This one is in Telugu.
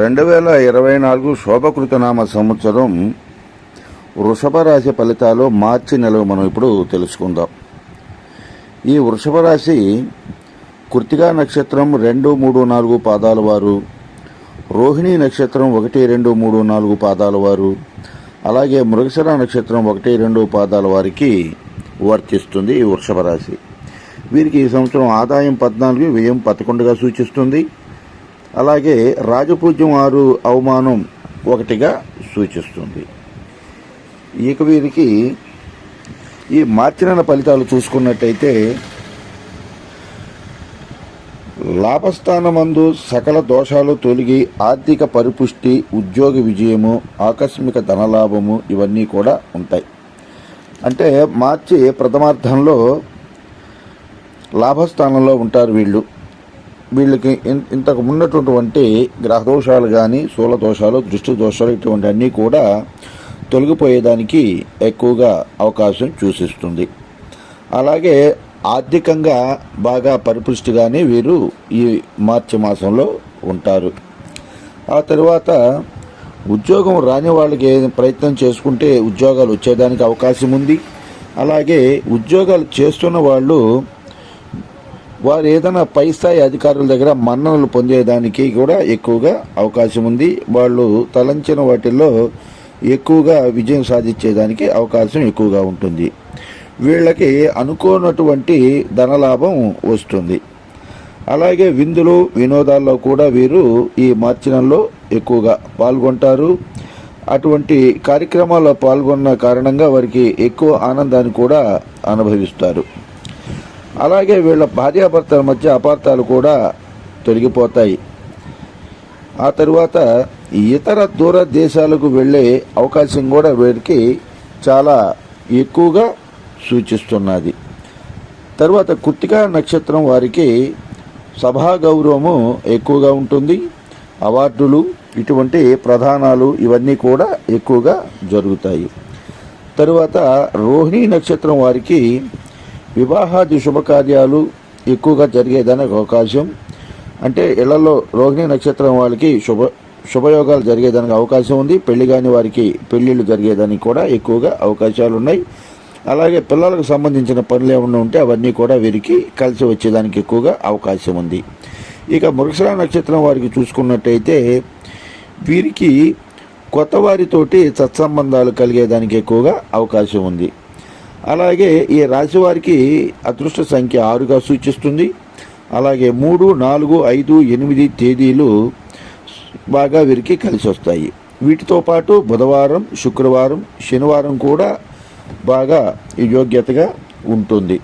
రెండు వేల ఇరవై నాలుగు శోభకృతనామ సంవత్సరం వృషభ రాశి ఫలితాలు మార్చి నెల మనం ఇప్పుడు తెలుసుకుందాం. ఈ వృషభ రాశి కృతికా నక్షత్రం రెండు మూడు నాలుగు పాదాల వారు రోహిణి నక్షత్రం ఒకటి రెండు మూడు నాలుగు పాదాల వారు అలాగే మృగశర నక్షత్రం ఒకటి రెండు పాదాల వారికి వర్తిస్తుంది ఈ వృషభ రాశి వీరికి ఈ సంవత్సరం ఆదాయం పద్నాలుగు వ్యయం పదకొండుగా సూచిస్తుంది. అలాగే రాజపూజ్యం ఆరు అవమానం ఒకటిగా సూచిస్తుంది. ఇక వీరికి ఈ మార్చి నెల ఫలితాలు చూసుకున్నట్టయితే లాభస్థానమందు సకల దోషాలు తొలగి ఆర్థిక పరిపుష్టి ఉద్యోగ విజయము ఆకస్మిక ధనలాభము ఇవన్నీ కూడా ఉంటాయి. అంటే మార్చి ప్రథమార్థంలో లాభస్థానంలో ఉంటారు వీళ్ళు. వీళ్ళకి ఇన్- ఇంతకు ఉన్నటువంటి గ్రహదోషాలు కానీ స్థూల దోషాలు దృష్టి దోషాలు ఇటువంటి అన్నీ కూడా తొలగిపోయేదానికి ఎక్కువగా అవకాశం సూచిస్తుంది అలాగే ఆర్థికంగా బాగా పరిపుష్టిగానే వీరు ఈ మార్చి మాసంలో ఉంటారు. ఆ తర్వాత ఉద్యోగం రాని వాళ్ళకి ప్రయత్నం చేసుకుంటే ఉద్యోగాలు వచ్చేదానికి అవకాశం ఉంది. అలాగే ఉద్యోగాలు చేస్తున్న వాళ్ళు వారు ఏదైనా పై స్థాయి అధికారుల దగ్గర మన్ననలు పొందేదానికి కూడా ఎక్కువగా అవకాశం ఉంది. వాళ్ళు తలంచిన వాటిల్లో ఎక్కువగా విజయం సాధించేదానికి అవకాశం ఎక్కువగా ఉంటుంది. వీళ్ళకి అనుకోనటువంటి ధనలాభం వస్తుంది. అలాగే విందులు వినోదాల్లో కూడా వీరు ఈ మార్చనంలో ఎక్కువగా పాల్గొంటారు. అటువంటి కార్యక్రమాల్లో పాల్గొన్న కారణంగా వారికి ఎక్కువ ఆనందాన్ని కూడా అనుభవిస్తారు. అలాగే వీళ్ళ భార్యాభర్తల మధ్య అపార్థాలు కూడా తొలగిపోతాయి. ఆ తరువాత ఇతర దూర దేశాలకు వెళ్ళే అవకాశం కూడా వీరికి చాలా ఎక్కువగా సూచిస్తున్నది. తర్వాత కృత్తికా నక్షత్రం వారికి సభా గౌరవము ఎక్కువగా ఉంటుంది. అవార్డులు ఇటువంటి ప్రధానాలు ఇవన్నీ కూడా ఎక్కువగా జరుగుతాయి. తరువాత రోహిణి నక్షత్రం వారికి వివాహాది శుభకార్యాలు ఎక్కువగా జరిగేదానికి అవకాశం. అంటే ఇళ్ళలో రోహిణి నక్షత్రం వాళ్ళకి శుభ శుభయోగాలు జరిగేదానికి అవకాశం ఉంది. పెళ్ళి కాని వారికి పెళ్ళిళ్ళు జరిగేదానికి కూడా ఎక్కువగా అవకాశాలు ఉన్నాయి అలాగే పిల్లలకు సంబంధించిన పనులు ఏమన్నా ఉంటే అవన్నీ కూడా వీరికి కలిసి వచ్చేదానికి ఎక్కువగా అవకాశం ఉంది. ఇక మృగశిర నక్షత్రం వారికి చూసుకున్నట్టయితే వీరికి కొత్త వారితోటి సత్సంబంధాలు కలిగేదానికి ఎక్కువగా అవకాశం ఉంది. అలాగే ఈ రాశి వారికి అదృష్ట సంఖ్య ఆరుగా సూచిస్తుంది. అలాగే మూడు నాలుగు ఐదు ఎనిమిది తేదీలు బాగా వీరికి కలిసి వస్తాయి. వీటితో పాటు బుధవారం శుక్రవారం శనివారం కూడా బాగా యోగ్యతగా ఉంటుంది.